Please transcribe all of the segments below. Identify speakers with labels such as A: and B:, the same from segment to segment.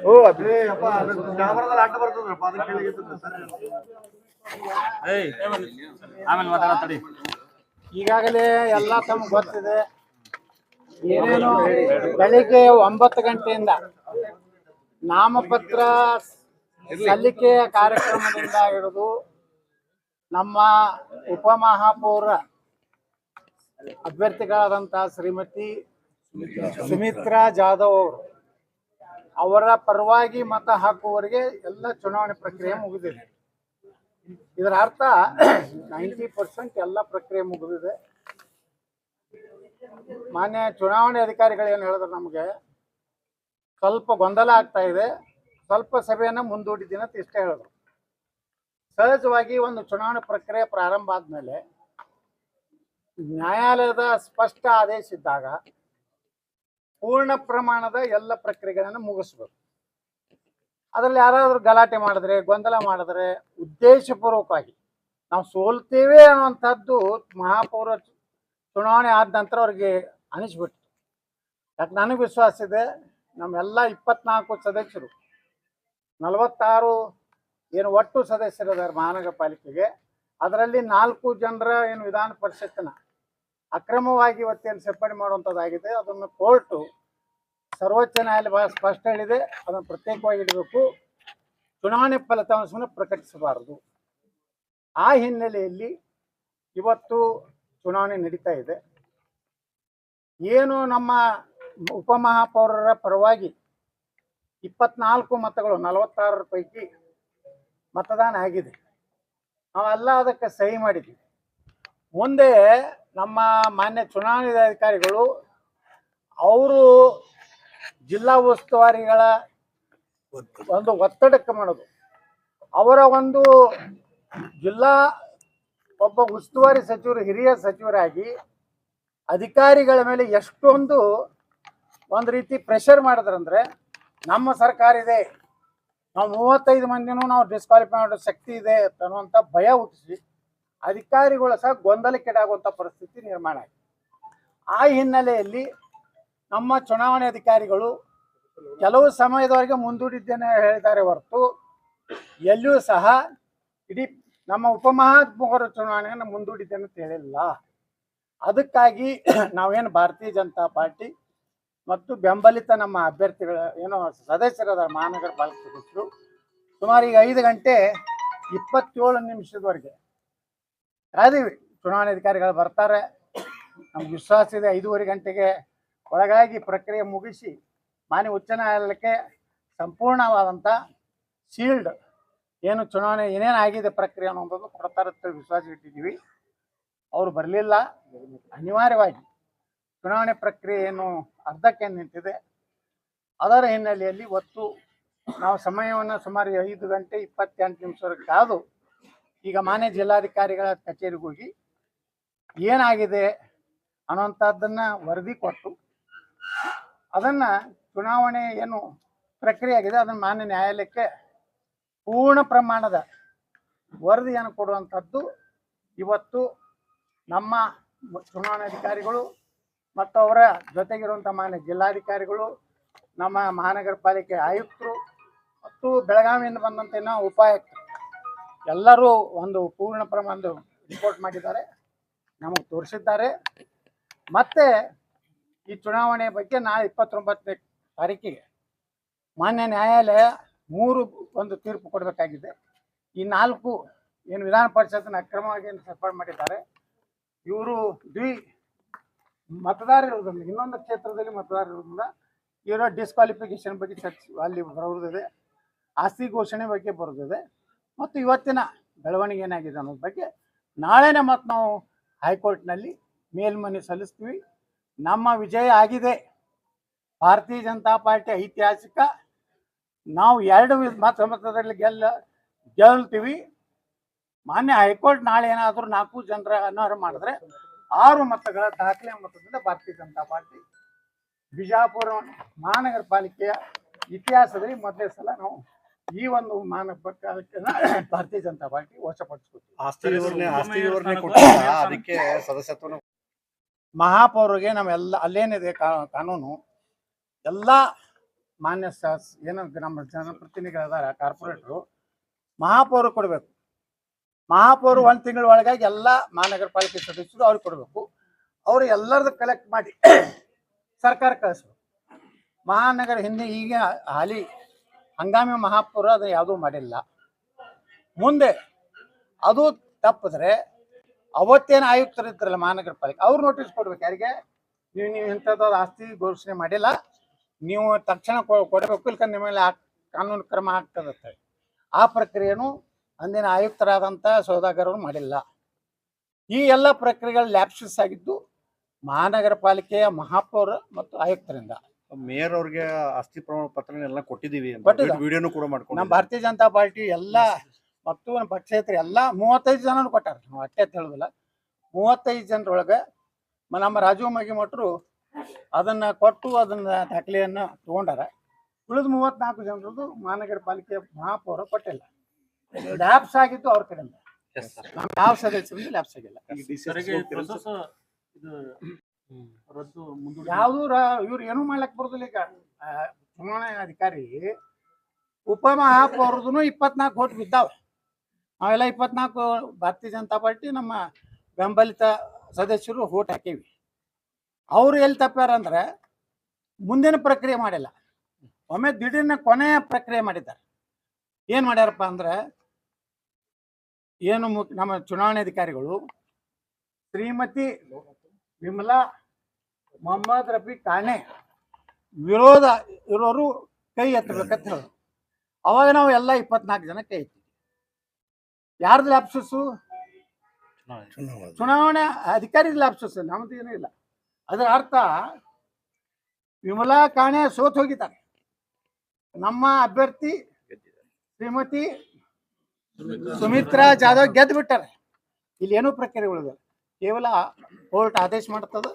A: ಓ ಅದೇ ಅಪ್ಪ ಕ್ಯಾಮರಾದಲ್ಲಿ ಆಟ ಬರ್ತದ್ರಪ್ಪ ಅದಕ್ಕೆ ಕೇಳಿಗಿತ್ತು
B: ಆಮೇಲೆ ಮಾತಾಡತ್ತಡಿ
C: ಈಗಾಗಲೇ ಎಲ್ಲ ತಮ್ಗೆ ಗೊತ್ತಿದೆ. ಏನೇನು ಬೆಳಿಗ್ಗೆ ಒಂಬತ್ತು ಗಂಟೆಯಿಂದ ನಾಮಪತ್ರ ಸಲ್ಲಿಕೆಯ ಕಾರ್ಯಕ್ರಮದಿಂದ ಹಿಡಿದು ನಮ್ಮ ಉಪಮಹಾಪೌರ ಅಭ್ಯರ್ಥಿಗಳಾದಂತಹ ಶ್ರೀಮತಿ ಸುಮಿತ್ರಾ ಜಾಧವ್ ಅವರು ಅವರ ಪರವಾಗಿ ಮತ ಹಾಕುವವರಿಗೆ ಎಲ್ಲ ಚುನಾವಣೆ ಪ್ರಕ್ರಿಯೆ ಮುಗಿದಿದೆ. ಇದರ ಅರ್ಥ ನೈಂಟಿ ಪರ್ಸೆಂಟ್ ಎಲ್ಲ ಪ್ರಕ್ರಿಯೆ ಮುಗಿದಿದೆ. ಮಾನ್ಯ ಚುನಾವಣೆ ಅಧಿಕಾರಿಗಳು ಏನು ಹೇಳಿದ್ರು ನಮಗೆ? ಸ್ವಲ್ಪ ಗೊಂದಲ ಆಗ್ತಾ ಇದೆ. ಸ್ವಲ್ಪ ಸಭೆಯನ್ನು ಮುಂದೂಡಿದ್ದೀನಿ ಅಂತ ಇಷ್ಟೇ ಹೇಳಿದ್ರು. ಸಹಜವಾಗಿ ಒಂದು ಚುನಾವಣೆ ಪ್ರಕ್ರಿಯೆ ಪ್ರಾರಂಭ ಆದಮೇಲೆ ನ್ಯಾಯಾಲಯದ ಸ್ಪಷ್ಟ ಆದೇಶ ಇದ್ದಾಗ ಪೂರ್ಣ ಪ್ರಮಾಣದ ಎಲ್ಲ ಪ್ರಕ್ರಿಯೆಗಳನ್ನು ಮುಗಿಸ್ಬೇಕು ಅದರಲ್ಲಿ ಯಾರಾದರೂ ಗಲಾಟೆ ಮಾಡಿದ್ರೆ, ಗೊಂದಲ ಮಾಡಿದ್ರೆ ಉದ್ದೇಶಪೂರ್ವಕವಾಗಿ ನಾವು ಸೋಲ್ತೇವೆ ಅನ್ನುವಂಥದ್ದು ಮಹಾಪೌರ ಚುನಾವಣೆ ಆದ ನಂತರ ಅವ್ರಿಗೆ ಅನಿಸ್ಬಿಟ್ಟು ಯಾಕೆ ನನಗೆ ವಿಶ್ವಾಸ ಇದೆ, ನಮ್ಮೆಲ್ಲ ಇಪ್ಪತ್ನಾಲ್ಕು ಸದಸ್ಯರು, ನಲವತ್ತಾರು ಏನು ಒಟ್ಟು ಸದಸ್ಯರಿದ್ದಾರೆ ಮಹಾನಗರ ಪಾಲಿಕೆಗೆ ಅದರಲ್ಲಿ ನಾಲ್ಕು ಜನರ ಏನು ವಿಧಾನ ಪರಿಷತ್ತಿನ ಅಕ್ರಮವಾಗಿ ಇವತ್ತೇನು ಸೇರ್ಪಡೆ ಮಾಡುವಂಥದ್ದಾಗಿದೆ, ಅದನ್ನು ಕೋರ್ಟು ಸರ್ವೋಚ್ಚ ನ್ಯಾಯಾಲಯ ಬಹಳ ಸ್ಪಷ್ಟ ಹೇಳಿದೆ. ಅದನ್ನು ಪ್ರತ್ಯೇಕವಾಗಿ ಇಡಬೇಕು. ಚುನಾವಣೆ ಫಲಿತಾಂಶವನ್ನು ಪ್ರಕಟಿಸಬಾರದು. ಆ ಹಿನ್ನೆಲೆಯಲ್ಲಿ ಇವತ್ತು ಚುನಾವಣೆ ನಡೀತಾ ಇದೆ. ಏನು ನಮ್ಮ ಉಪಮಹಾಪೌರರ ಪರವಾಗಿ ಇಪ್ಪತ್ನಾಲ್ಕು ಮತಗಳು, ನಲವತ್ತಾರರ ಪೈಕಿ ಮತದಾನ ಆಗಿದೆ. ನಾವೆಲ್ಲ ಅದಕ್ಕೆ ಸಹಿ ಮಾಡಿದ್ವಿ ಮುಂದೆ ನಮ್ಮ ಮಾನ್ಯ ಚುನಾವಣಾಧಿಕಾರಿಗಳು ಅವರು ಜಿಲ್ಲಾ ಉಸ್ತುವಾರಿಗಳ ಒಂದು ಒತ್ತಡಕ್ಕೆ ಮಾಡೋದು. ಅವರ ಒಂದು ಜಿಲ್ಲಾ ಒಬ್ಬ ಉಸ್ತುವಾರಿ ಸಚಿವರು, ಹಿರಿಯ ಸಚಿವರಾಗಿ ಅಧಿಕಾರಿಗಳ ಮೇಲೆ ಎಷ್ಟೊಂದು ಒಂದು ರೀತಿ ಪ್ರೆಷರ್ ಮಾಡಿದ್ರಂದ್ರೆ ನಮ್ಮ ಸರ್ಕಾರ ಇದೆ. ನಾವು ಮೂವತ್ತೈದು ಮಂದಿನೂ ನಾವು ಡಿಸ್ಕ್ವಾಲಿಫೈ ಮಾಡೋ ಶಕ್ತಿ ಇದೆ ಅನ್ನುವಂಥ ಭಯ ಹುಟ್ಟಿಸಿ ಅಧಿಕಾರಿಗಳು ಸಹ ಗೊಂದಲಕ್ಕೀಡಾಗುವಂಥ ಪರಿಸ್ಥಿತಿ ನಿರ್ಮಾಣ ಆಗಿದೆ. ಆ ಹಿನ್ನೆಲೆಯಲ್ಲಿ ನಮ್ಮ ಚುನಾವಣೆ ಅಧಿಕಾರಿಗಳು ಕೆಲವು ಸಮಯದವರೆಗೆ ಮುಂದೂಡಿದ್ದೇನೆ ಹೇಳಿದ್ದಾರೆ ಹೊರತು ಎಲ್ಲಿಯೂ ಸಹ ಇಡೀ ನಮ್ಮ ಉಪಮಹಾತ್ಮರ ಚುನಾವಣೆಯನ್ನು ಮುಂದೂಡಿದ್ದೇನೆ ಅಂತ ಹೇಳಿಲ್ಲ. ಅದಕ್ಕಾಗಿ ನಾವೇನು ಭಾರತೀಯ ಜನತಾ ಪಾರ್ಟಿ ಮತ್ತು ಬೆಂಬಲಿತ ನಮ್ಮ ಅಭ್ಯರ್ಥಿಗಳ ಏನೋ ಸದಸ್ಯರಾದ ಮಹಾನಗರ ಪಾಲಿಕೆ ಸದಸ್ಯರು ಸುಮಾರು ಈಗ ಐದು ಗಂಟೆ ಇಪ್ಪತ್ತೇಳು ನಿಮಿಷದವರೆಗೆ ಕಾದೀವಿ ಚುನಾವಣೆ ಅಧಿಕಾರಿಗಳು ಬರ್ತಾರೆ. ನಮ್ಗೆ ವಿಶ್ವಾಸ ಇದೆ, ಐದೂವರೆ ಗಂಟೆಗೆ ಒಳಗಾಗಿ ಪ್ರಕ್ರಿಯೆ ಮುಗಿಸಿ ಮಾನ್ಯ ಉಚ್ಚ ನ್ಯಾಯಾಲಯಕ್ಕೆ ಸಂಪೂರ್ಣವಾದಂಥ ಶೀಲ್ಡ್ ಏನು ಚುನಾವಣೆ ಏನೇನು ಆಗಿದೆ ಪ್ರಕ್ರಿಯೆ ಅನ್ನೋದನ್ನು ಕೊಡ್ತಾರೆ ಅಂತ ವಿಶ್ವಾಸ ಇಟ್ಟಿದ್ದೀವಿ. ಅವರು ಬರಲಿಲ್ಲ. ಅನಿವಾರ್ಯವಾಗಿ ಚುನಾವಣೆ ಪ್ರಕ್ರಿಯೆ ಏನು ಅರ್ಧಕ್ಕೆ ನಿಂತಿದೆ. ಅದರ ಹಿನ್ನೆಲೆಯಲ್ಲಿ ಒತ್ತು ನಾವು ಸಮಯವನ್ನು ಸುಮಾರು ಐದು ಗಂಟೆ ಇಪ್ಪತ್ತೆಂಟು ನಿಮಿಷವರೆಗೆ ಕಾದು ಈಗ ಮಾನ್ಯ ಜಿಲ್ಲಾಧಿಕಾರಿಗಳ ಕಚೇರಿಗೆ ಹೋಗಿ ಏನಾಗಿದೆ ಅನ್ನುವಂಥದ್ದನ್ನು ವರದಿ ಕೊಟ್ಟು ಅದನ್ನು ಚುನಾವಣೆ ಏನು ಪ್ರಕ್ರಿಯೆ ಆಗಿದೆ, ಅದನ್ನು ಮಾನ್ಯ ನ್ಯಾಯಾಲಯಕ್ಕೆ ಪೂರ್ಣ ಪ್ರಮಾಣದ ವರದಿಯನ್ನು ಕೊಡುವಂಥದ್ದು ಇವತ್ತು ನಮ್ಮ ಚುನಾವಣಾಧಿಕಾರಿಗಳು ಮತ್ತು ಅವರ ಜೊತೆಗಿರುವಂಥ ಮಾನ್ಯ ಜಿಲ್ಲಾಧಿಕಾರಿಗಳು, ನಮ್ಮ ಮಹಾನಗರ ಪಾಲಿಕೆ ಆಯುಕ್ತರು ಮತ್ತು ಬೆಳಗಾವಿಯಿಂದ ಬಂದಂತೆ ಏನೋ ಉಪಾಯುಕ್ತರು ಎಲ್ಲರೂ ಒಂದು ಪೂರ್ಣ ಪ್ರಮಾಣದ ರಿಪೋರ್ಟ್ ಮಾಡಿದ್ದಾರೆ. ನಮಗೆ ತೋರಿಸಿದ್ದಾರೆ. ಮತ್ತೆ ಈ ಚುನಾವಣೆ ಬಗ್ಗೆ ನಾಳೆ ಇಪ್ಪತ್ತೊಂಬತ್ತನೇ ತಾರೀಕಿಗೆ ಮಾನ್ಯ ನ್ಯಾಯಾಲಯ ಮೂರು ಒಂದು ತೀರ್ಪು ಕೊಡಬೇಕಾಗಿದೆ. ಈ ನಾಲ್ಕು ಏನು ವಿಧಾನ ಪರಿಷತ್ನ ಅಕ್ರಮವಾಗಿ ಏನು ಮಾಡಿದ್ದಾರೆ. ಇವರು ದ್ವಿ ಮತದಾರ ಇರೋದ್ರಿಂದ ಇನ್ನೊಂದು ಕ್ಷೇತ್ರದಲ್ಲಿ ಮತದಾರ ಇರೋದ್ರಿಂದ ಇವರ ಡಿಸ್ಕ್ವಾಲಿಫಿಕೇಶನ್ ಬಗ್ಗೆ ಚರ್ಚೆ ಅಲ್ಲಿ ಬರೋದಿದೆ ಆಸ್ತಿ ಘೋಷಣೆ ಬಗ್ಗೆ ಬರೋದಿದೆ ಮತ್ತು ಇವತ್ತಿನ ಬೆಳವಣಿಗೆ ಏನಾಗಿದೆ ಅನ್ನೋದ್ರ ಬಗ್ಗೆ ನಾಳೆನೇ ಮತ್ತು ನಾವು ಹೈಕೋರ್ಟ್ನಲ್ಲಿ ಮೇಲ್ಮನವಿ ಸಲ್ಲಿಸ್ತೀವಿ. ನಮ್ಮ ವಿಜಯ ಆಗಿದೆ. ಭಾರತೀಯ ಜನತಾ ಪಾರ್ಟಿ ಐತಿಹಾಸಿಕ. ನಾವು ಎರಡು ಮತ ಮತದಲ್ಲಿ ಗೆಲ್ಲ, ಗೆಲ್ತೀವಿ. ಮಾನ್ಯ ಹೈಕೋರ್ಟ್ ನಾಳೆ ಏನಾದರೂ ನಾಲ್ಕು ಜನರ ಅನರ್ಹ ಮಾಡಿದ್ರೆ ಆರು ಮತಗಳ ದಾಖಲೆ ಮತದಿಂದ ಭಾರತೀಯ ಜನತಾ ಪಾರ್ಟಿ ಬಿಜಾಪುರ ಮಹಾನಗರ ಪಾಲಿಕೆಯ ಇತಿಹಾಸದಲ್ಲಿ ಮೊದಲೇ ಸಲ ನಾವು ಈ ಒಂದು ಮಾನ ಭಾರತೀಯ ಜನತಾ ಪಾರ್ಟಿ ವಶಪಡಿಸ್ಕೊತೀವಿ
A: ಆಸ್ತಿ ವಿವರಣೆ ಆಸ್ತಿ ವಿವರಣೆ ಕೊಟ್ಟಿಲ್ಲ ಅದಕ್ಕೆ ಸದಸ್ಯತ್ವನ
C: ಮಹಾಪೌರಿಗೆ ನಾವೆಲ್ಲ ಅಲ್ಲೇನಿದೆ ಕಾ- ಕಾನೂನು ಎಲ್ಲ ಮಾನ್ಯ ಏನು ನಮ್ಮ ಜನಪ್ರತಿನಿಧಿಗಳದಾರ ಕಾರ್ಪೊರೇಟ್ರು ಮಹಾಪೌರ ಕೊಡಬೇಕು. ಮಹಾಪೌರ ಒಂದು ತಿಂಗಳ ಒಳಗಾಗಿ ಎಲ್ಲ ಮಹಾನಗರ ಪಾಲಿಕೆ ಸದಸ್ಯರು ಅವ್ರಿಗೆ ಕೊಡಬೇಕು. ಅವರು ಎಲ್ಲರದ್ದು ಕಲೆಕ್ಟ್ ಮಾಡಿ ಸರ್ಕಾರ ಕಳಿಸ್ಬೇಕು. ಮಹಾನಗರ ಹಿಂದೆ ಈಗ ಹಾಲಿ ಹಂಗಾಮಿ ಮಹಾಪೌರ ಅದು ಯಾವುದೂ ಮಾಡಿಲ್ಲ. ಮುಂದೆ ಅದು ತಪ್ಪಿದ್ರೆ ಅವತ್ತೇನು ಆಯುಕ್ತರು ಇದ್ರಲ್ಲ ಮಹಾನಗರ ಪಾಲಿಕೆ, ಅವ್ರು ನೋಟಿಸ್ ಕೊಡ್ಬೇಕು. ಯಾರಿಗೆ? ನೀವು ನೀವು ಇಂಥದ್ದು ಆಸ್ತಿ ಘೋಷಣೆ ಮಾಡಿಲ್ಲ. ನೀವು ತಕ್ಷಣ ಕೊಡಬೇಕು. ಇಲ್ಕಂದ್ರೆ ನಿಮ್ಮ ಮೇಲೆ ಕಾನೂನು ಕ್ರಮ ಆಗ್ತದತ್ತೆ ಆ ಪ್ರಕ್ರಿಯೆನು ಅಂದಿನ ಆಯುಕ್ತರಾದಂಥ ಸೌದಾಗರವರು ಮಾಡಿಲ್ಲ. ಈ ಎಲ್ಲ ಪ್ರಕ್ರಿಯೆಗಳು ಲ್ಯಾಪ್ಸಸ್ ಆಗಿದ್ದು ಮಹಾನಗರ ಪಾಲಿಕೆಯ ಮಹಾಪೌರ ಮತ್ತು ಆಯುಕ್ತರಿಂದ.
A: ಮೇಯರ್ ಅವ್ರಿಗೆ ಆಸ್ತಿ ಪ್ರಮಾಣ ಪತ್ರ ಎಲ್ಲ ಕೊಟ್ಟಿದೀವಿ
C: ಕೊಟ್ಟಿಲ್ಲ.
A: ವಿಡಿಯೋನು ಕೂಡ
C: ನಮ್ಮ
A: ಮಾಡ್ಕೊಂಡು
C: ಭಾರತೀಯ ಜನತಾ ಪಾರ್ಟಿ ಎಲ್ಲ ಮತ್ತು ನಮ್ಮ ಪಕ್ಷೇತರ ಎಲ್ಲ ಮೂವತ್ತೈದು ಜನನು ಕೊಟ್ಟಾರ. ನಾವು ಅಟ್ಟೆ ಅಂತ ಹೇಳುದಿಲ್ಲ. ಮೂವತ್ತೈದು ಜನರೊಳಗೆ ನಮ್ಮ ರಾಜೀವ್ ಮಟ್ರು ಅದನ್ನ ಕೊಟ್ಟು ಅದನ್ನ ದಾಖಲೆಯನ್ನ ತಗೊಂಡಾರ. ಉಳಿದ ಮೂವತ್ನಾಲ್ಕು ಜನರದ್ದು ಮಹಾನಗರ ಪಾಲಿಕೆ ಮಹಾಪೌರ ಕೊಟ್ಟಿಲ್ಲ. ಲ್ಯಾಪ್ಸ್ ಆಗಿತ್ತು ಅವ್ರ ಕಡೆಯಿಂದ. ನಮ್ಮ ಲ್ಯಾಪ್ಸ್ ಆಗಿಲ್ಲ.
B: ಇದು ರದ್ದು
C: ಇವ್ರು ಏನೂ ಮಾಡ್ಲಕ್ ಬರೋದಿಲ್ಲ ಈಗ. ಆ, ಚುನಾವಣಾ ಅಧಿಕಾರಿ ಉಪಮಹಾಪ ಅವ್ರದ್ದು ಇಪ್ಪತ್ನಾಲ್ಕು ಓಟ್ ಬಿದ್ದಾವ. ನಾವೆಲ್ಲ ಇಪ್ಪತ್ನಾಲ್ಕು ಭಾರತೀಯ ಜನತಾ ಪಾರ್ಟಿ ನಮ್ಮ ಬೆಂಬಲಿತ ಸದಸ್ಯರು ಓಟ್ ಹಾಕೇವಿ. ಅವ್ರು ಎಲ್ಲಿ ತಪ್ಪ್ಯಾರ ಅಂದ್ರೆ ಮುಂದಿನ ಪ್ರಕ್ರಿಯೆ ಮಾಡಿಲ್ಲ. ಒಮ್ಮೆ ದಿಢೀರ್ನ ಕೊನೆಯ ಪ್ರಕ್ರಿಯೆ ಮಾಡಿದ್ದಾರೆ. ಏನು ಮಾಡ್ಯಾರಪ್ಪ ಅಂದ್ರೆ ಏನು ಮು- ನಮ್ಮ ಚುನಾವಣೆ ಅಧಿಕಾರಿಗಳು ಶ್ರೀಮತಿ ವಿಮಲಾ ಮೊಹಮ್ಮದ್ ರಫಿ ಕಾಣೆ ವಿರೋಧ ಇರೋರು ಕೈ ಎತ್ತಬೇಕಂತ ಹೇಳಿ ಅವಾಗ ನಾವು ಎಲ್ಲ ಇಪ್ಪತ್ನಾಲ್ಕು ಜನ ಕೈ ಎತ್ತೀವಿ ಯಾರ್ದು ಲ್ಯಾಪ್ಸಸ್ಸು ಚುನಾವಣೆ ಅಧಿಕಾರಿ ಲ್ಯಾಪ್ಸಸ್ ನಮ್ದು ಏನೂ ಇಲ್ಲ. ಅದರ ಅರ್ಥ ವಿಮಲಾ ಕಾಣೆ ಸೋತ್ ಹೋಗಿದ್ದಾರೆ. ನಮ್ಮ ಅಭ್ಯರ್ಥಿ ಶ್ರೀಮತಿ ಸುಮಿತ್ರಾ ಜಾಧವ್ ಗೆದ್ದು ಬಿಟ್ಟಾರೆ ಇಲ್ಲಿ ಏನೂ ಪ್ರಕ್ರಿಯೆ ಉಳಿದಿಲ್ಲ ಕೇವಲ ಕೋರ್ಟ್ ಆದೇಶ ಮಾಡ್ತದ.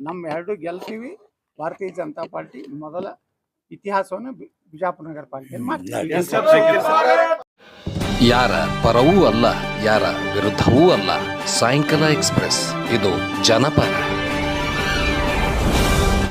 C: ನಮ್ಮ ಎರಡು ಗೆಲ್ತೀವಿ. ಭಾರತೀಯ ಜನತಾ ಪಾರ್ಟಿ ಮೊದಲ ಇತಿಹಾಸವನ್ನು ಬಿಜಾಪುರ ನಗರ ಪಾಲಿಕೆಯಲ್ಲಿ ಮಾಡ್ತೀವಿ.
D: ಯಾರ ಪರವೂ ಅಲ್ಲ ಯಾರ ವಿರುದ್ಧವೂ ಅಲ್ಲ. ಸಾಯಂಕಾಲ ಎಕ್ಸ್ಪ್ರೆಸ್. ಇದು ಜನಪರ.